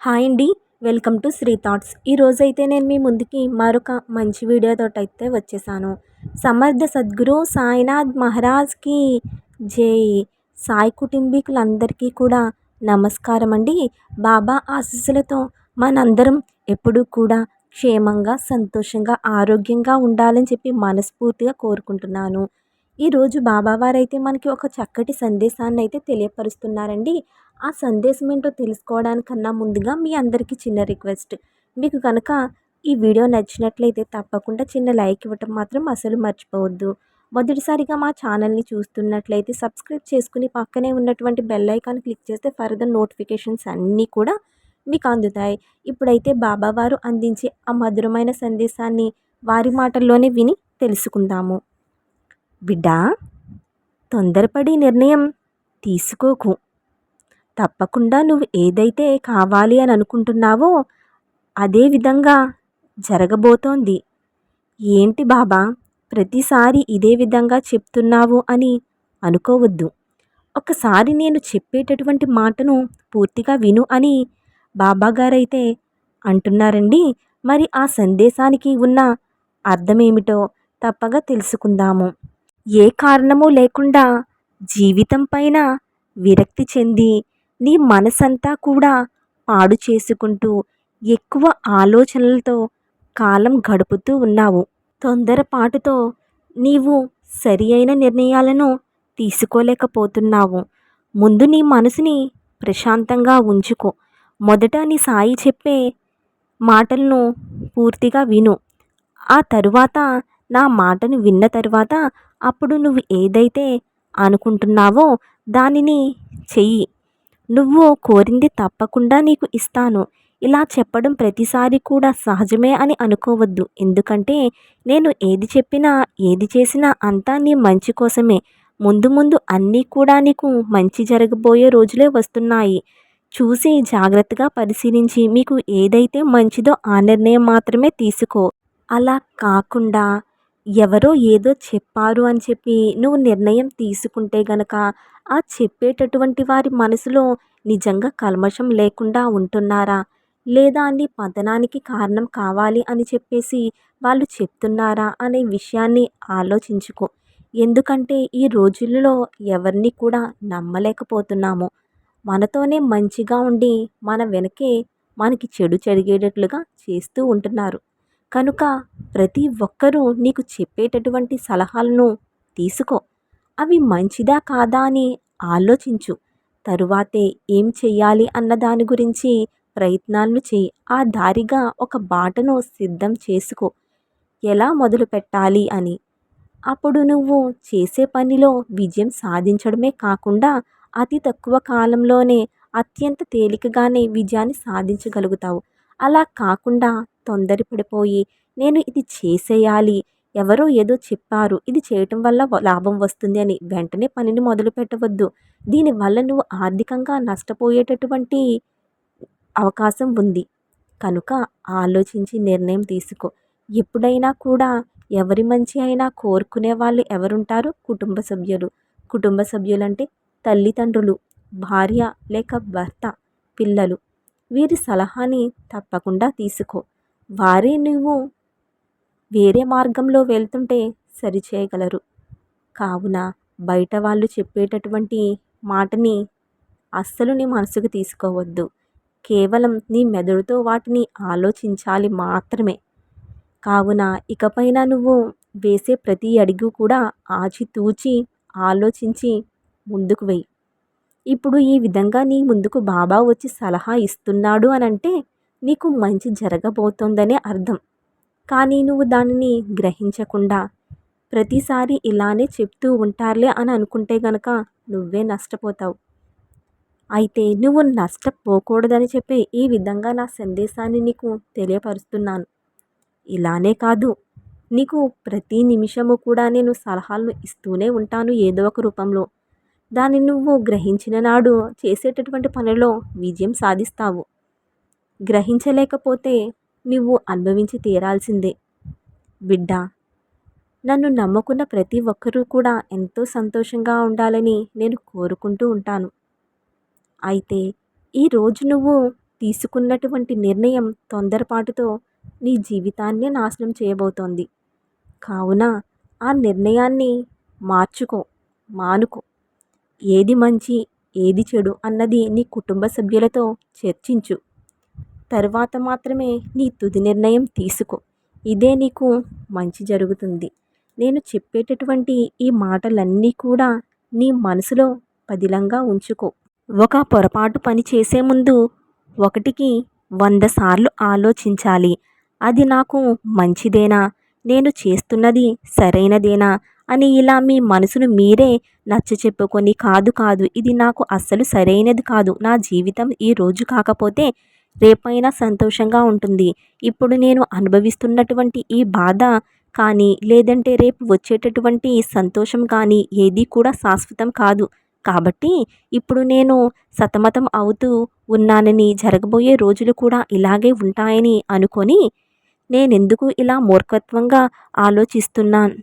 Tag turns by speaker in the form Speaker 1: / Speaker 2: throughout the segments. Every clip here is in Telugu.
Speaker 1: హాయ్ అండి. Welcome to Sri Thoughts. ఈరోజైతే నేను మీ ముందుకి మరొక మంచి వీడియోతో అయితే వచ్చేసాను. సమర్థ సద్గురు సాయినాథ్ మహారాజ్కి జై. సాయి కుటుంబీకులందరికీ కూడా నమస్కారం అండి. బాబా ఆశీస్సులతో మనందరం ఎప్పుడూ కూడా క్షేమంగా సంతోషంగా ఆరోగ్యంగా ఉండాలని చెప్పి మనస్ఫూర్తిగా కోరుకుంటున్నాను. ఈరోజు బాబావారైతే మనకి ఒక చక్కటి సందేశాన్ని అయితే తెలియపరుస్తున్నారండి. ఆ సందేశం ఏంటో తెలుసుకోవడానికన్నా ముందుగా మీ అందరికీ చిన్న రిక్వెస్ట్. మీకు కనుక ఈ వీడియో నచ్చినట్లయితే తప్పకుండా చిన్న లైక్ ఇవ్వటం మాత్రం అసలు మర్చిపోవద్దు. మొదటిసారిగా మా ఛానల్ని చూస్తున్నట్లయితే సబ్స్క్రైబ్ చేసుకుని పక్కనే ఉన్నటువంటి బెల్ ఐకాన్ క్లిక్ చేస్తే ఫర్దర్ నోటిఫికేషన్స్ అన్నీ కూడా మీకు అందుతాయి. ఇప్పుడైతే బాబావారు అందించే ఆ మధురమైన సందేశాన్ని వారి మాటల్లోనే విని తెలుసుకుందాము. బిడ్డా తొందరపడి నిర్ణయం తీసుకోకు. తప్పకుండా నువ్వు ఏదైతే కావాలి అని అనుకుంటున్నావో అదే విధంగా జరగబోతోంది. ఏంటి బాబా? ప్రతిసారి ఇదే విధంగా చెప్తున్నావు అని అనుకోవద్దు. ఒకసారి నేను చెప్పేటటువంటి మాటను పూర్తిగా విను అని బాబాగారైతే అంటున్నారండి. మరి ఆ సందేశానికి ఉన్న అర్థమేమిటో తప్పగా తెలుసుకుందాము. ఏ కారణము లేకుండా జీవితం పైన విరక్తి చెంది నీ మనసంతా కూడా పాడు చేసుకుంటూ ఎక్కువ ఆలోచనలతో కాలం గడుపుతూ ఉన్నావు. తొందరపాటుతో నీవు సరి అయిన నిర్ణయాలను తీసుకోలేకపోతున్నావు. ముందు నీ మనసుని ప్రశాంతంగా ఉంచుకో. మొదట నీ సాయి చెప్పే మాటలను పూర్తిగా విను. ఆ తరువాత నా మాటను విన్న తరువాత అప్పుడు నువ్వు ఏదైతే అనుకుంటున్నావో దానిని చెయ్యి. నువ్వు కోరింది తప్పకుండా నీకు ఇస్తాను. ఇలా చెప్పడం ప్రతిసారి కూడా సహజమే అని అనుకోవద్దు. ఎందుకంటే నేను ఏది చెప్పినా ఏది చేసినా అంతా నీ మంచి కోసమే. ముందు ముందు అన్నీ కూడా నీకు మంచి జరగబోయే రోజులే వస్తున్నాయి. చూసి జాగ్రత్తగా పరిశీలించి మీకు ఏదైతే మంచిదో ఆ నిర్ణయం మాత్రమే తీసుకో. అలా కాకుండా ఎవరో ఏదో చెప్పారు అని చెప్పి నువ్వు నిర్ణయం తీసుకుంటే గనక ఆ చెప్పేటటువంటి వారి మనసులో నిజంగా కల్మషం లేకుండా ఉంటున్నారా? లేదా అని పతనానికి కారణం కావాలి అని చెప్పేసి వాళ్ళు చెప్తున్నారా అనే విషయాన్ని ఆలోచించుకో. ఎందుకంటే ఈ రోజుల్లో ఎవరిని కూడా నమ్మలేకపోతున్నాము. మనతోనే మంచిగా ఉండి మన వెనకే మనకి చెడు జరిగేటట్లుగా చేస్తూ ఉంటున్నారు. కనుక ప్రతి ఒక్కరూ నీకు చెప్పేటటువంటి సలహాలను తీసుకో. అవి మంచిదా కాదా అని ఆలోచించు. తరువాతే ఏం చెయ్యాలి అన్న దాని గురించి ప్రయత్నాలను చేయి ఆ దారిగా ఒక బాటను సిద్ధం చేసుకో. ఎలా మొదలు పెట్టాలి అని. అప్పుడు నువ్వు చేసే పనిలో విజయం సాధించడమే కాకుండా అతి తక్కువ కాలంలోనే అత్యంత తేలికగానే విజయాన్ని సాధించగలుగుతావు. అలా కాకుండా తొందరపడిపోయి నేను ఇది చేసేయాలి ఎవరో ఏదో చెప్పారు. ఇది చేయటం వల్ల లాభం వస్తుంది అని వెంటనే పనిని మొదలు పెట్టవద్దు. దీనివల్ల నువ్వు ఆర్థికంగా నష్టపోయేటటువంటి అవకాశం ఉంది. కనుక ఆలోచించి నిర్ణయం తీసుకో. ఎప్పుడైనా కూడా ఎవరి మంచి అయినా కోరుకునే వాళ్ళు ఎవరుంటారు? కుటుంబ సభ్యులు. కుటుంబ సభ్యులు అంటే తల్లిదండ్రులు భార్య లేక భర్త పిల్లలు. వీరి సలహాని తప్పకుండా తీసుకో. వారే నువ్వు వేరే మార్గంలో వెళ్తుంటే సరిచేయగలరు. కావున బయట వాళ్ళు చెప్పేటటువంటి మాటని అస్సలు నీ మనసుకు తీసుకోవద్దు. కేవలం నీ మెదడుతో వాటిని ఆలోచించాలి మాత్రమే. కావున ఇకపైన నువ్వు వేసే ప్రతి అడుగు కూడా ఆచితూచి ఆలోచించి ముందుకు వెయ్యి ఇప్పుడు ఈ విధంగా నీ ముందుకు బాబా వచ్చి సలహా ఇస్తున్నాడు అనంటే నీకు మంచి జరగబోతోందనే అర్థం. కానీ నువ్వు దానిని గ్రహించకుండా ప్రతిసారి ఇలానే చెప్తూ ఉంటారులే అని అనుకుంటే గనక నువ్వే నష్టపోతావు. అయితే నువ్వు నష్టపోకూడదని చెప్పి ఈ విధంగా నా సందేశాన్ని నీకు తెలియపరుస్తున్నాను. ఇలానే కాదు. నీకు ప్రతి నిమిషము కూడా నేను సలహాలను ఇస్తూనే ఉంటాను ఏదో ఒక రూపంలో. దాన్ని నువ్వు గ్రహించిన నాడు చేసేటటువంటి పనిలో విజయం సాధిస్తావు. గ్రహించలేకపోతే నువ్వు అనుభవించి తీరాల్సిందే. బిడ్డ నన్ను నమ్ముకున్న ప్రతి ఒక్కరూ కూడా ఎంతో సంతోషంగా ఉండాలని నేను కోరుకుంటూ ఉంటాను. అయితే ఈరోజు నువ్వు తీసుకున్నటువంటి నిర్ణయం తొందరపాటుతో నీ జీవితాన్నే నాశనం చేయబోతోంది. కావున ఆ నిర్ణయాన్ని మార్చుకో మానుకో. ఏది మంచి ఏది చెడు అన్నది నీ కుటుంబ సభ్యులతో చర్చించు. తరువాత మాత్రమే నీ తుది నిర్ణయం తీసుకో. ఇదే నీకు మంచి జరుగుతుంది. నేను చెప్పేటటువంటి ఈ మాటలన్నీ కూడా నీ మనసులో పదిలంగా ఉంచుకో. ఒక పొరపాటు పని చేసే ముందు ఒకటికి వంద సార్లు ఆలోచించాలి. అది నాకు మంచిదేనా? నేను చేస్తున్నది సరైనదేనా? అని ఇలా మీ మనసును మీరే నచ్చ చెప్పుకొని కాదు కాదు ఇది నాకు అస్సలు సరైనది కాదు. నా జీవితం ఈ రోజు కాకపోతే రేపైనా సంతోషంగా ఉంటుంది. ఇప్పుడు నేను అనుభవిస్తున్నటువంటి ఈ బాధ కానీ లేదంటే రేపు వచ్చేటటువంటి సంతోషం కానీ ఏది కూడా శాశ్వతం కాదు. కాబట్టి ఇప్పుడు నేను సతమతం అవుతూ ఉన్నానని జరగబోయే రోజులు కూడా ఇలాగే ఉంటాయని అనుకొని నేనెందుకు ఇలా మూర్ఖత్వంగా ఆలోచిస్తున్నాను?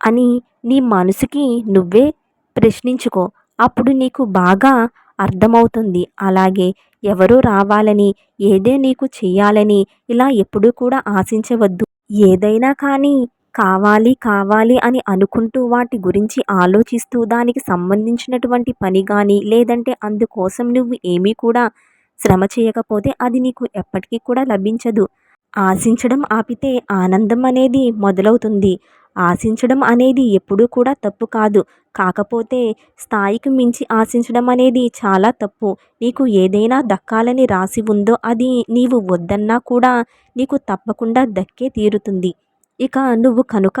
Speaker 1: అని నీ మనసుకి నువ్వే ప్రశ్నించుకో. అప్పుడు నీకు బాగా అర్థమవుతుంది. అలాగే ఎవరూ రావాలని ఏదే నీకు చేయాలని ఇలా ఎప్పుడూ కూడా ఆశించవద్దు. ఏదైనా కానీ కావాలి కావాలి అని అనుకుంటూ వాటి గురించి ఆలోచిస్తూ దానికి సంబంధించినటువంటి పని కానీ లేదంటే అందుకోసం నువ్వు ఏమీ కూడా శ్రమ చేయకపోతే అది నీకు ఎప్పటికీ కూడా లభించదు. ఆశించడం ఆపితే ఆనందం అనేది మొదలవుతుంది. ఆశించడం అనేది ఎప్పుడూ కూడా తప్పు కాదు. కాకపోతే స్థాయికి మించి ఆశించడం అనేది చాలా తప్పు. నీకు ఏదైనా దక్కాలని రాసి ఉందో అది నీవు వద్దన్నా కూడా నీకు తప్పకుండా దక్కే తీరుతుంది. ఇక నువ్వు కనుక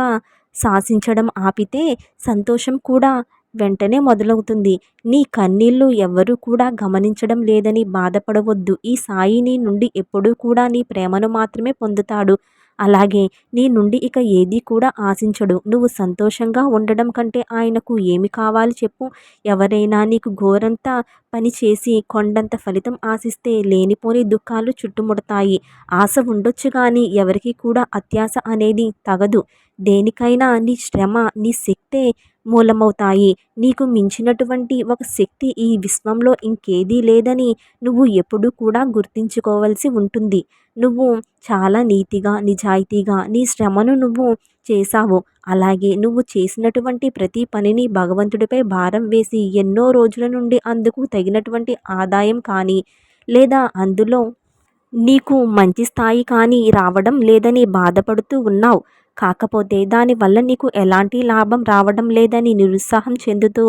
Speaker 1: శాసించడం ఆపితే సంతోషం కూడా వెంటనే మొదలవుతుంది. నీ కన్నీళ్ళు ఎవ్వరూ కూడా గమనించడం లేదని బాధపడవద్దు. ఈ సాయి నీ నుండి ఎప్పుడూ కూడా నీ ప్రేమను మాత్రమే పొందుతాడు. అలాగే నీ నుండి ఇక ఏది కూడా ఆశించడు. నువ్వు సంతోషంగా ఉండడం కంటే ఆయనకు ఏమి కావాలి చెప్పు. ఎవరైనా నీకు ఘోరంతా పని చేసి కొండంత ఫలితం ఆశిస్తే లేనిపోని దుఃఖాలు చుట్టుముడతాయి. ఆశ ఉండొచ్చు కానీ ఎవరికి కూడా అత్యాశ అనేది తగదు. దేనికైనా నీ శ్రమ నీ శక్తే మూలమవుతాయి. నీకు మించినటువంటి ఒక శక్తి ఈ విశ్వంలో ఇంకేదీ లేదని నువ్వు ఎప్పుడూ కూడా గుర్తించుకోవాల్సి ఉంటుంది. నువ్వు చాలా నీతిగా నిజాయితీగా నీ శ్రమను నువ్వు చేశావు. అలాగే నువ్వు చేసినటువంటి ప్రతి పనిని భగవంతుడిపై భారం వేసి ఎన్నో రోజుల నుండి అందుకు తగినటువంటి ఆదాయం కానీ లేదా అందులో నీకు మంచి స్థాయి కానీ రావడం లేదని బాధపడుతూ ఉన్నావు. కాకపోతే దానివల్ల నీకు ఎలాంటి లాభం రావడం లేదని నిరుత్సాహం చెందుతూ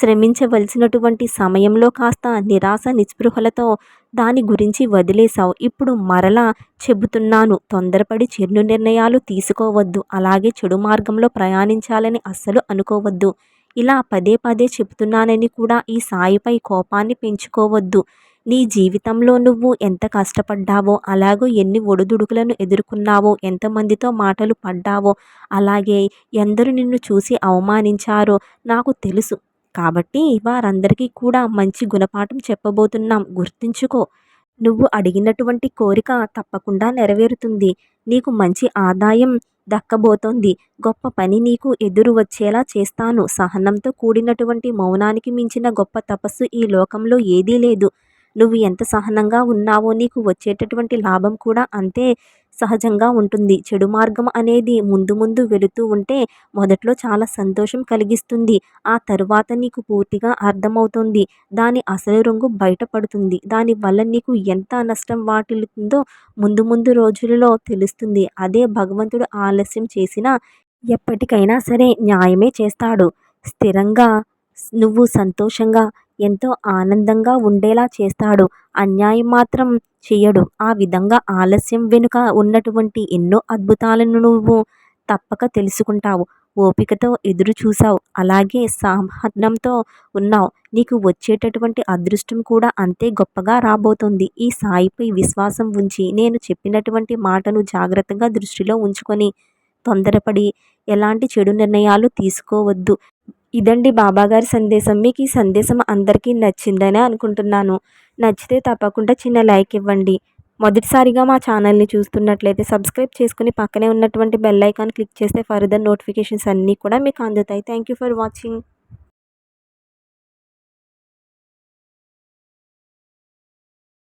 Speaker 1: శ్రమించవలసినటువంటి సమయంలో కాస్త నిరాశ నిస్పృహలతో దాని గురించి వదిలేశావు. ఇప్పుడు మరలా చెబుతున్నాను తొందరపడి చెడు నిర్ణయాలు తీసుకోవద్దు అలాగే చెడు మార్గంలో ప్రయాణించాలని అస్సలు అనుకోవద్దు. ఇలా పదే పదే చెబుతున్నానని కూడా ఈ సాయిపై కోపాన్ని పెంచుకోవద్దు. నీ జీవితంలో నువ్వు ఎంత కష్టపడ్డావో అలాగో ఎన్ని ఒడిదుడుకులను ఎదుర్కొన్నావో ఎంతమందితో మాటలు పడ్డావో అలాగే ఎందరు నిన్ను చూసి అవమానించారో నాకు తెలుసు. కాబట్టి వారందరికీ కూడా మంచి గుణపాఠం చెప్పబోతున్నాం. గుర్తుంచుకో నువ్వు అడిగినటువంటి కోరిక తప్పకుండా నెరవేరుతుంది. నీకు మంచి ఆదాయం దక్కబోతోంది. గొప్ప పని నీకు ఎదురు వచ్చేలా చేస్తాను. సహనంతో కూడినటువంటి మౌనానికి మించిన గొప్ప తపస్సు ఈ లోకంలో ఏదీ లేదు. నువ్వు ఎంత సహనంగా ఉన్నావో నీకు వచ్చేటటువంటి లాభం కూడా అంతే సహజంగా ఉంటుంది. చెడు మార్గం అనేది ముందు ముందు వెళుతూ ఉంటే మొదట్లో చాలా సంతోషం కలిగిస్తుంది. ఆ తరువాత నీకు పూర్తిగా అర్థమవుతుంది. దాని అసలు రంగు బయటపడుతుంది. దానివల్ల నీకు ఎంత నష్టం వాటిల్లుతుందో ముందు ముందు రోజులలో తెలుస్తుంది. అదే భగవంతుడు ఆలస్యం చేసినా ఎప్పటికైనా సరే న్యాయమే చేస్తాడు. స్థిరంగా నువ్వు సంతోషంగా ఎంతో ఆనందంగా ఉండేలా చేస్తాడు. అన్యాయం మాత్రం చేయడు ఆ విధంగా ఆలస్యం వెనుక ఉన్నటువంటి ఎన్నో అద్భుతాలను నువ్వు తప్పక తెలుసుకుంటావు. ఓపికతో ఎదురు చూసావు అలాగే సహనంతో ఉన్నావు. నీకు వచ్చేటటువంటి అదృష్టం కూడా అంతే గొప్పగా రాబోతుంది. ఈ సాయిపై విశ్వాసం ఉంచి నేను చెప్పినటువంటి మాటను జాగ్రత్తగా దృష్టిలో ఉంచుకొని తొందరపడి ఎలాంటి చెడు నిర్ణయాలు తీసుకోవద్దు. ఇదండి బాబాగారి సందేశం. మీకు ఈ సందేశం అందరికీ నచ్చిందని అనుకుంటున్నాను. నచ్చితే తప్పకుండా చిన్న లైక్ ఇవ్వండి. మొదటిసారిగా మా ఛానల్ని చూస్తున్నట్లయితే సబ్స్క్రైబ్ చేసుకుని పక్కనే ఉన్నటువంటి బెల్ ఐకాన్ క్లిక్ చేస్తే ఫర్దర్ నోటిఫికేషన్స్ అన్నీ కూడా మీకు అందుతాయి. Thank you for watching.